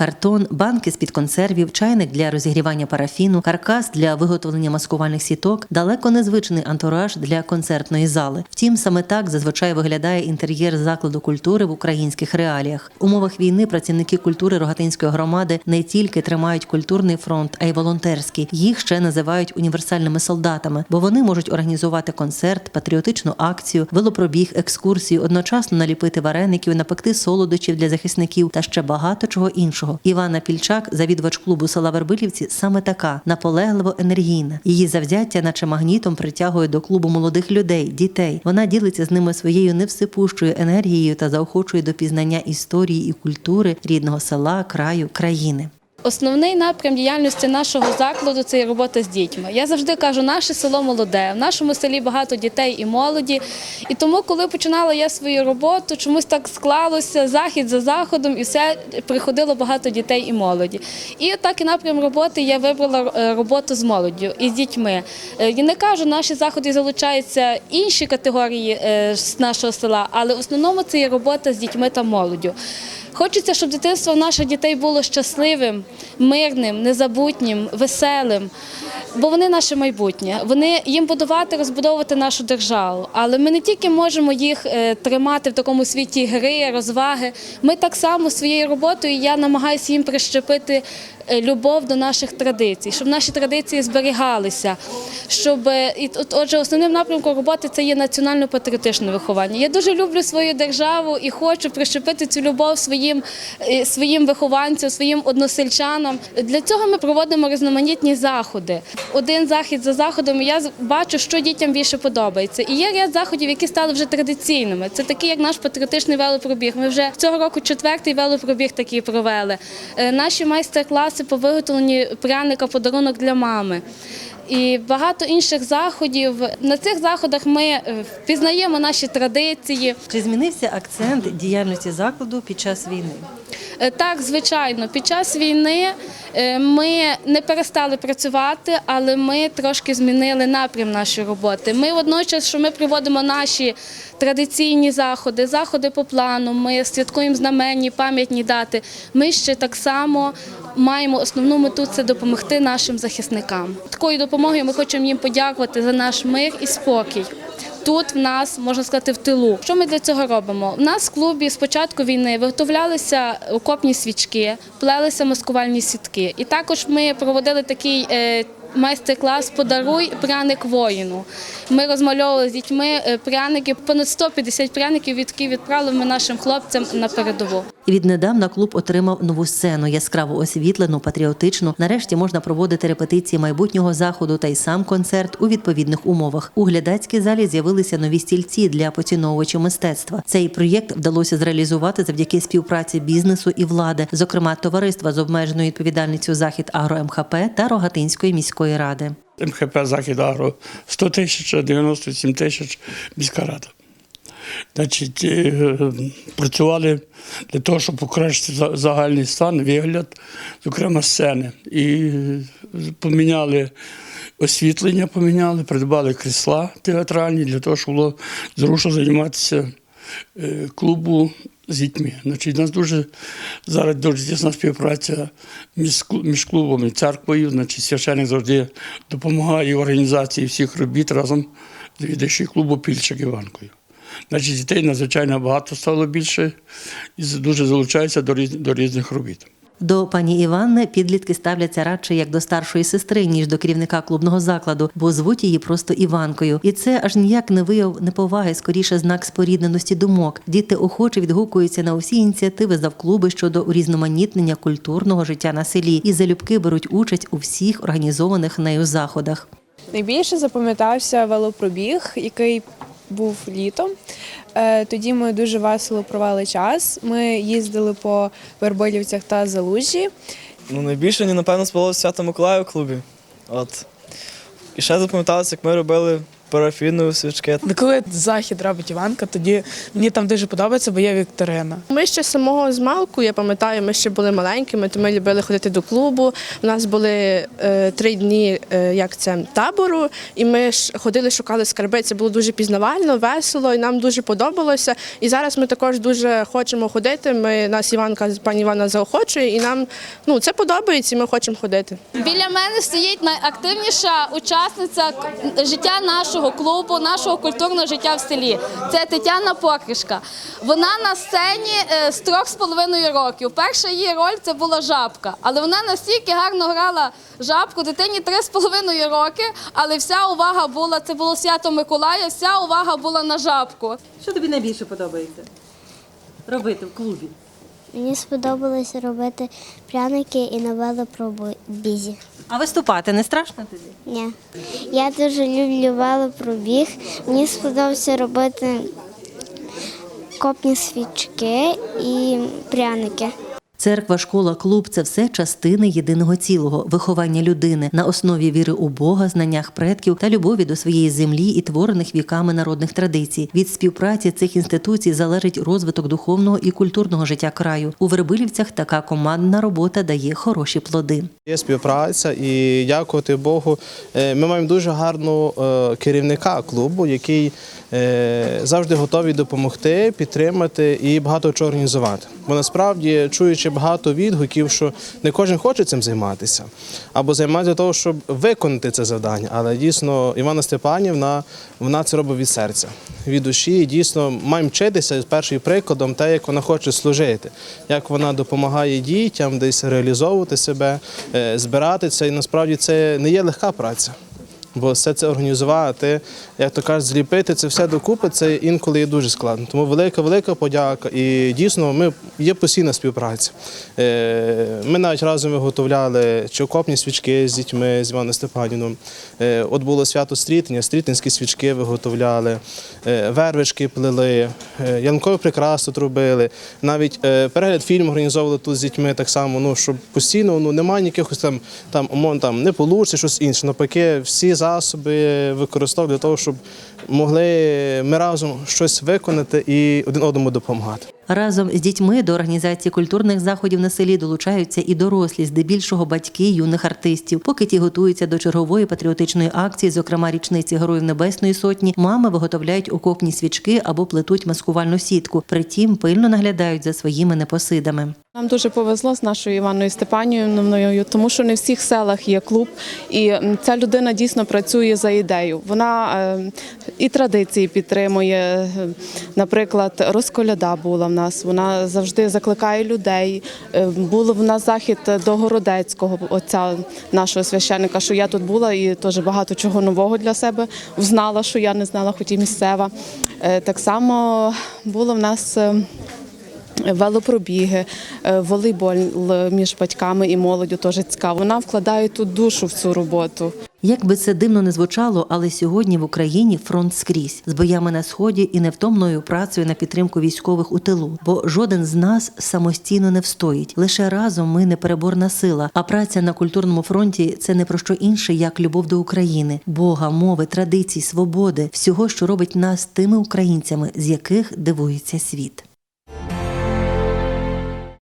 картон, банки з-під консервів, чайник для розігрівання парафіну, каркас для виготовлення маскувальних сіток далеко незвичний антураж для концертної зали. Втім, саме так зазвичай виглядає інтер'єр закладу культури в українських реаліях. В умовах війни працівники культури Рогатинської громади не тільки тримають культурний фронт, а й волонтерський. Їх ще називають універсальними солдатами, бо вони можуть організувати концерт, патріотичну акцію, велопробіг, екскурсію, одночасно наліпити вареників, напекти солодощів для захисників та ще багато чого іншого. Івана Пільчак, завідувач клубу села Вербилівці, саме така наполегливо енергійна. Її завзяття, наче магнітом, притягує до клубу молодих людей, дітей. Вона ділиться з ними своєю невсипущою енергією та заохочує до пізнання історії і культури рідного села, краю, країни. Основний напрям діяльності нашого закладу це робота з дітьми. Я завжди кажу, наше село молоде. В нашому селі багато дітей і молоді. І тому, коли починала я свою роботу, чомусь так склалося захід за заходом, і все приходило багато дітей і молоді. І так і напрям роботи я вибрала е, роботу з молоддю і з дітьми. Е, Я не кажу, наші заходи залучаються інші категорії е, з нашого села, але в основному це є робота з дітьми та молоддю. Хочеться, щоб дитинство наших дітей було щасливим, мирним, незабутнім, веселим. Бо вони наше майбутнє. Вони їм будувати, розбудовувати нашу державу. Але ми не тільки можемо їх е, тримати в такому світі гри, розваги. Ми так само своєю роботою я намагаюся їм прищепити любов до наших традицій, щоб наші традиції зберігалися. Щоб е, і от- отже, основним напрямком роботи це є національно-патріотичне виховання. Я дуже люблю свою державу і хочу прищепити цю любов своїм, е, своїм вихованцям, своїм односельчанам. Для цього ми проводимо різноманітні заходи. Один захід за заходом я бачу, що дітям більше подобається. І є ряд заходів, які стали вже традиційними. Це такий, як наш патріотичний велопробіг. Ми вже цього року четвертий велопробіг такий провели. Е, Наші майстер-класи по виготовленню пряника подарунок для мами. І багато інших заходів. На цих заходах ми е, впізнаємо наші традиції. Чи змінився акцент діяльності закладу під час війни? Е, Так, звичайно, під час війни е, ми не перестали працювати, але ми трошки змінили напрям нашої роботи. Ми водночас, що ми проводимо наші традиційні заходи, заходи по плану, ми святкуємо знаменні, пам'ятні дати. Ми ще так само маємо основну мету це допомогти нашим захисникам. Такою допомогою ми хочемо їм подякувати за наш мир і спокій. Тут в нас можна сказати в тилу. Що ми для цього робимо? У нас в клубі з початку війни виготовлялися окопні свічки, плелися маскувальні сітки. І також ми проводили такий е, майстер-клас Подаруй пряник воїну. Ми розмальовували з дітьми е, пряники, понад 150 пряників, які відправили ми нашим хлопцям на передову. Віднедавна клуб отримав нову сцену, яскраво освітлену, патріотичну. Нарешті можна проводити репетиції майбутнього заходу та й сам концерт у відповідних умовах. У глядацькій залі з'явилися нові стільці для поціновувачів мистецтва. Цей проєкт вдалося зреалізувати завдяки співпраці бізнесу і влади, зокрема товариства з обмеженою відповідальністю Захід Агро МХП та Рогатинської міської ради. МХП Захід Агро 100 тисяч, 97 тисяч міська рада. Значить, е, працювали для того, щоб покращити загальний стан, вигляд, зокрема сцени. І е, поміняли освітлення, поміняли, придбали крісла театральні для того, щоб було зручно займатися е, клубу з дітьми. Значить, у нас дуже зараз дуже тісна співпраця між, клу- між клубом і церквою. Значить, священник завжди допомагає організації всіх робіт разом з віддачі клубу Пільчик Іванкою. Значить, дітей надзвичайно багато стало більше і дуже залучаються до, різ- до різних робіт. До пані Іванни підлітки ставляться радше як до старшої сестри, ніж до керівника клубного закладу, бо звуть її просто Іванкою. І це аж ніяк не вияв неповаги, скоріше знак спорідненості думок. Діти охоче відгукуються на усі ініціативи завклуби щодо урізноманітнення культурного життя на селі і залюбки беруть участь у всіх організованих нею заходах. Найбільше запам'ятався велопробіг, який був літом. Е, Тоді ми дуже весело провели час. Ми їздили по Вербилівцях та Залужі. Ну, найбільше мені, напевно, сподобалося свято Миколаю у клубі. От. І ще запам'яталося, як ми робили парафінові свічки. Коли захід робить Іванка, тоді мені там дуже подобається, бо є вікторина. Ми ще з самого змалку, я пам'ятаю, ми ще були маленькими, то ми любили ходити до клубу. У нас були е, три дні е, як це, табору, і ми ж ходили, шукали скарби. Це було дуже пізнавально, весело, і нам дуже подобалося. І зараз ми також дуже хочемо ходити. Ми нас Іванка, пані Івана заохочує, і нам ну, це подобається, і ми хочемо ходити. Біля мене стоїть найактивніша учасниця життя нашого клубу, нашого культурного життя в селі. Це Тетяна Покришка. Вона на сцені е, з трьох з половиною років. Перша її роль це була жабка, але вона настільки гарно грала жабку дитині три з половиною роки, але вся увага була це було свято Миколая. Вся увага була на жабку. Що тобі найбільше подобається робити в клубі? Мені сподобалося робити пряники і на велопробізі. А виступати не страшно тобі? Ні. Я дуже люблю велопробіг. Мені сподобалося робити копні свічки і пряники. Церква, школа, клуб це все частини єдиного цілого, виховання людини на основі віри у Бога, знаннях предків та любові до своєї землі і творених віками народних традицій. Від співпраці цих інституцій залежить розвиток духовного і культурного життя краю. У Вербилівцях така командна робота дає хороші плоди. Є співпраця і дякувати Богу. е, Ми маємо дуже гарного е, керівника клубу, який е, завжди готовий допомогти, підтримати і багато чого організувати. Бо насправді, чуючи багато відгуків, що не кожен хоче цим займатися, або займатися для того, щоб виконати це завдання. Але дійсно Івана Степанівна вона це робить від серця, від душі. І дійсно маємо вчитися з першим прикладом, те, як вона хоче служити, як вона допомагає дітям десь реалізовувати себе, е, збирати це. І насправді це не є легка праця. Бо все це організувати, як то кажуть, зліпити це все докупи, це інколи є дуже складно. Тому велика, велика подяка. І дійсно, ми є постійна співпраця. Е, Ми навіть разом виготовляли чи окопні свічки з дітьми з Іваном Степанівном. Е, От було свято стрітення, стрітинські свічки виготовляли, е, вервички плели, ялинкові прикраси тут робили. Навіть е, перегляд фільму організовували тут з дітьми так само, ну, щоб постійно ну, немає ніяких там, там, умовно, там не получиться щось інше. Навпаки, всі засоби використовували для того, щоб могли ми разом щось виконати і один одному допомагати. Разом з дітьми до організації культурних заходів на селі долучаються і дорослі, здебільшого батьки юних артистів. Поки ті готуються до чергової патріотичної акції, зокрема річниці Героїв Небесної Сотні, мами виготовляють окопні свічки або плетуть маскувальну сітку. Притім пильно наглядають за своїми непосидами. Нам дуже повезло з нашою Іваною Степанівною, тому що не в всіх селах є клуб, і ця людина дійсно працює за ідею. Вона е, і традиції підтримує. Наприклад, розколяда була в нас. Вона завжди закликає людей. Е, Було в нас захід до Городецького, отця нашого священника, що я тут була і теж багато чого нового для себе узнала, що я не знала, хоч і місцева. Е, Так само було в нас. Велопробіги, е, волейбол між батьками і молоддю теж цікаво. Вона вкладає тут душу в цю роботу. Як би це дивно не звучало, але сьогодні в Україні фронт скрізь з боями на сході і невтомною працею на підтримку військових у тилу. Бо жоден з нас самостійно не встоїть. Лише разом ми непереборна сила. А праця на культурному фронті це не про що інше, як любов до України, Бога, мови, традицій, свободи, всього, що робить нас тими українцями, з яких дивується світ.